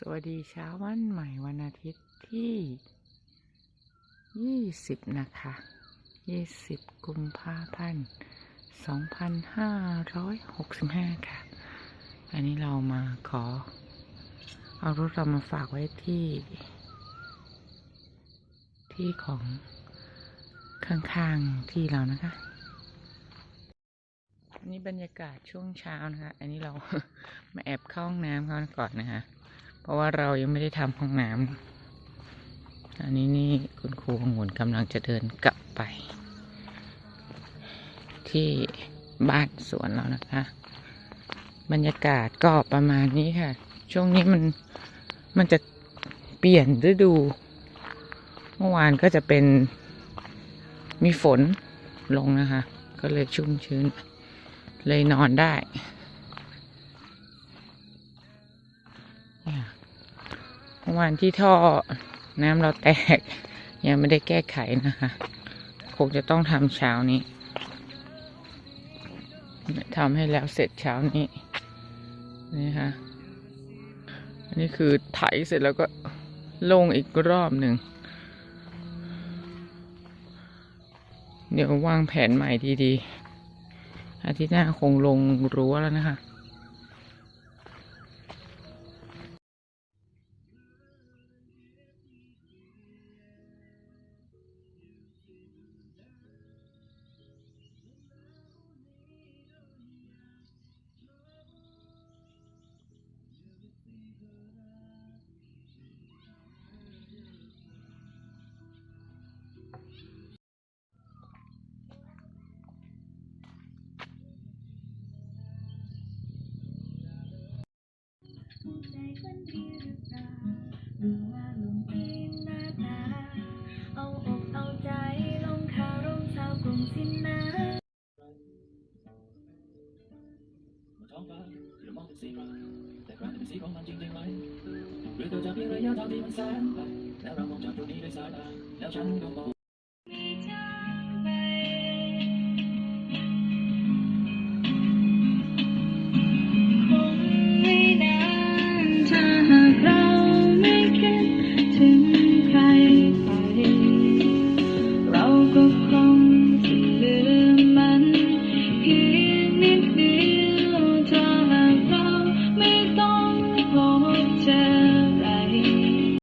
สวัสดีเช้าวันใหม่วันอาทิตย์ที่ยี่สิบนะคะยี่สิบกุมภาพันธ์สองพันห้าร้อยหกสิบห้าค่ะ อันนี้เรามาขอ เอารถเรามาฝากไว้ที่ ที่ของข้างๆที่เรานะคะอันนี้บรรยากาศช่วงเช้านะคะ อันนี้เรามาแอบเข้าห้องน้ำเขาก่อนนะคะ เพราะว่าเรายังไม่ได้ทำห้องน้ำอันนี้นี่คุณครูองุ่นกำลังจะเดินกลับไป ที่บ้านสวนเรานะคะ บรรยากาศก็ประมาณนี้ค่ะ ช่วงนี้มันมันจะเปลี่ยนฤดู เมื่อวานก็จะเป็นมีฝนลงนะคะ ก็เลยชุ่มชื้น เลยนอนได้เนี่ยเมื่ อวานที่ท่อน้ำเราแตก ยังไม่ได้แก้ไขนะคะคงจะต้องทำเช้านี้ทำให้แล้วเสร็จเช้านี้นี่ค่ะอันนี้คือไถเสร็จแล้วก็ลงอีกรอบหนึ่ง เดี๋ยววางแผนใหม่ดีๆอาทิตย์หน้าคงลงรั้วแล้วนะคะ สีฟ้าแต่ครั้งนี้เป็นสีของมันจริงๆไหมหรือเธอจะเพียงระยะทางที่มันแสนไกลแล้วเรามองจากตรงนี้ด้วยสายตาแล้วฉันก็มอง